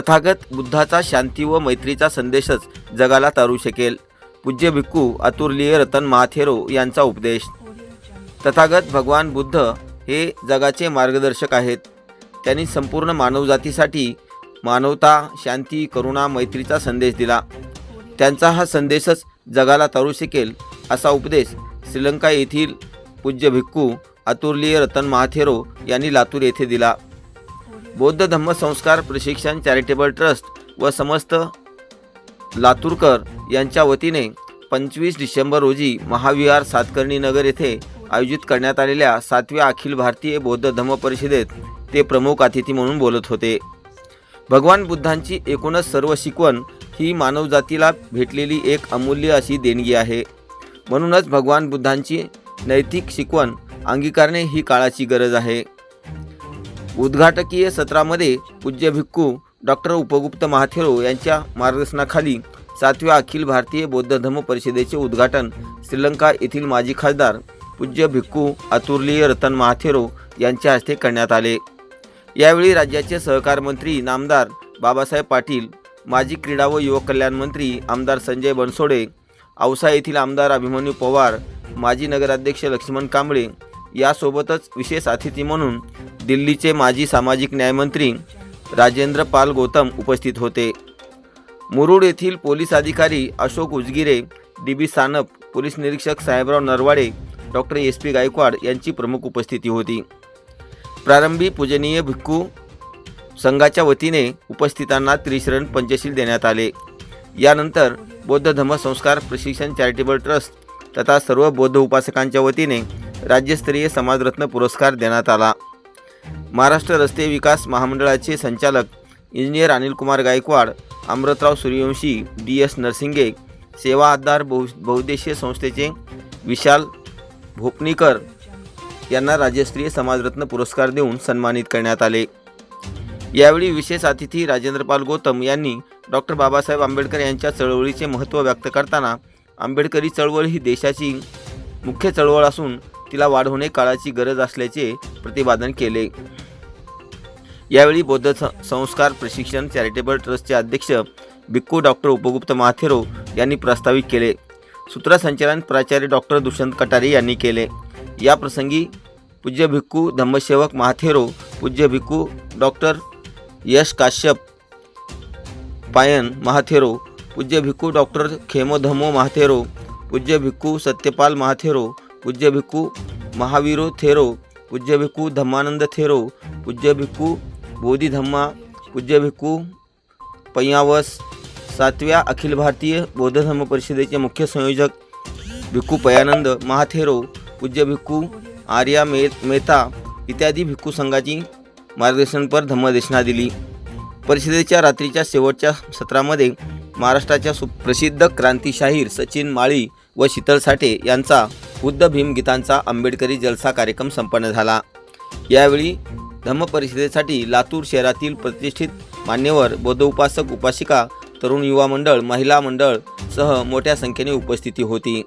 तथागत बुद्धाचा शांती व मैत्रीचा संदेशच जगाला तारू शकेल. पूज्य भिक्खू अतुर्लीय रतन महाथेरो यांचा उपदेश. तथागत भगवान बुद्ध हे जगाचे मार्गदर्शक आहेत. त्यांनी संपूर्ण मानवजातीसाठी मानवता शांती करुणा मैत्रीचा संदेश दिला. त्यांचा हा संदेशच जगाला तारू शकेल असा उपदेश श्रीलंका येथील पूज्य भिक्खू अतुर्लीय रतन महाथेरो यांनी लातूर येथे दिला. बौद्ध धम्म संस्कार प्रशिक्षण चॅरिटेबल ट्रस्ट व समस्त लातूरकर यांच्या वतीने पंचवीस डिसेंबर रोजी महाविहार सातकर्णी नगर येथे आयोजित करण्यात आलेल्या सातव्या अखिल भारतीय बौद्ध धम्म परिषदेत ते प्रमुख अतिथी म्हणून बोलत होते. भगवान बुद्धांची एकूणच सर्व शिकवण ही मानवजातीला भेटलेली एक अमूल्य अशी देणगी आहे. म्हणूनच भगवान बुद्धांची नैतिक शिकवण अंगीकारणे ही काळाची गरज आहे. उद्घाटकीय सत्रामध्ये पूज्य भिक्खू डॉक्टर उपगुप्त महाथेरो यांच्या मार्गदर्शनाखाली सातव्या अखिल भारतीय बौद्ध धम्म परिषदेचे उद्घाटन श्रीलंका येथील माजी खासदार पूज्य भिक्खू अतुर्लीय रतन महाथेरो यांच्या हस्ते करण्यात आले. यावेळी राज्याचे सहकार मंत्री नामदार बाबासाहेब पाटील माजी क्रीडा व युवक कल्याण मंत्री आमदार संजय बनसोडे औसा येथील आमदार अभिमन्यू पवार माजी नगराध्यक्ष लक्ष्मण कांबळे यासोबतच विशेष अतिथी म्हणून दिल्लीचे माजी सामाजिक न्यायमंत्री राजेंद्र पाल गौतम उपस्थित होते. मुरुड येथील पोलीस अधिकारी Ashok Ujgire D B Sanap police निरीक्षक Saheb Narwade doctor S P Gaikwad यांची प्रमुख उपस्थिती होती. प्रारंभी पूजनीय भिक्खू संघाच्या वतीने उपस्थितांना त्रिशरण पंचशील देण्यात आले. यानंतर बौद्ध धम्म संस्कार प्रशिक्षण चॅरिटेबल ट्रस्ट तथा सर्व बौद्ध उपासकांच्या वतीने राज्यस्तरीय समाजरत्न पुरस्कार देण्यात आला. महाराष्ट्र रस्ते विकास महामंडळाचे संचालक engineer Anilkumar Gaikwad Amrutrao Suryavanshi D S Narsinge सेवा आधार बहु बहुद्देशीय संस्थेचे विशाल भोपनीकर यांना राज्यस्तरीय समाजरत्न पुरस्कार देऊन सन्मानित करण्यात आले. यावेळी विशेष अतिथी राजेंद्रपाल गौतम यांनी डॉक्टर बाबासाहेब आंबेडकर यांच्या चळवळीचे महत्त्व व्यक्त करताना आंबेडकरी चळवळ ही देशाची मुख्य चळवळ असून तिला वाढवणे काळाची गरज असल्याचे प्रतिपादन केले. यावेळी बौद्ध संस्कार प्रशिक्षण चॅरिटेबल ट्रस्टचे अध्यक्ष भिक्खू डॉक्टर उपगुप्त माथेरो यांनी प्रस्तावित केले. सूत्रसंचालन प्राचार्य डॉक्टर दुष्यंत कटारे यांनी केले. या प्रसंगी पूज्य भिक्खू धम्मसेवक महाथेरो पूज्य भिक्खू डॉक्टर यश काश्यप पायन महाथेरो पूज्य भिक्खू डॉक्टर खेमोधमो महाथेरो पूज्य भिक्खू सत्यपाल महाथेरो पूज्य भिक्खू महावीरो थेरो पूज्य भिक्खू धम्मानंद थेरो पूज्य भिक्खू बोधिधम्मा पूज्य भिक्खू पय्यावस सातव्या अखिल भारतीय बौद्ध धर्म परिषदेचे मुख्य संयोजक भिक्खू पयानंद महाथेरो पूज्य भिक्खू आर्या मे मेहता इत्यादी भिक्खू संघाची मार्गदर्शनपर धम्मदेशना दिली. परिषदेच्या रात्रीच्या शेवटच्या सत्रामध्ये महाराष्ट्राच्या सुप्रसिद्ध क्रांतिशाहीर सचिन माळी व शीतल साठे यांचा बुद्ध भीम गीतांचा आंबेडकरी जलसा कार्यक्रम संपन्न झाला. यावेळी धम्मपरिषदेसाठी लातूर शहरातील प्रतिष्ठित मान्यवर बौद्ध उपासक उपासिका तरुण युवा मंडळ महिला मंडळ सह मोठ्या संख्येने उपस्थिती होती.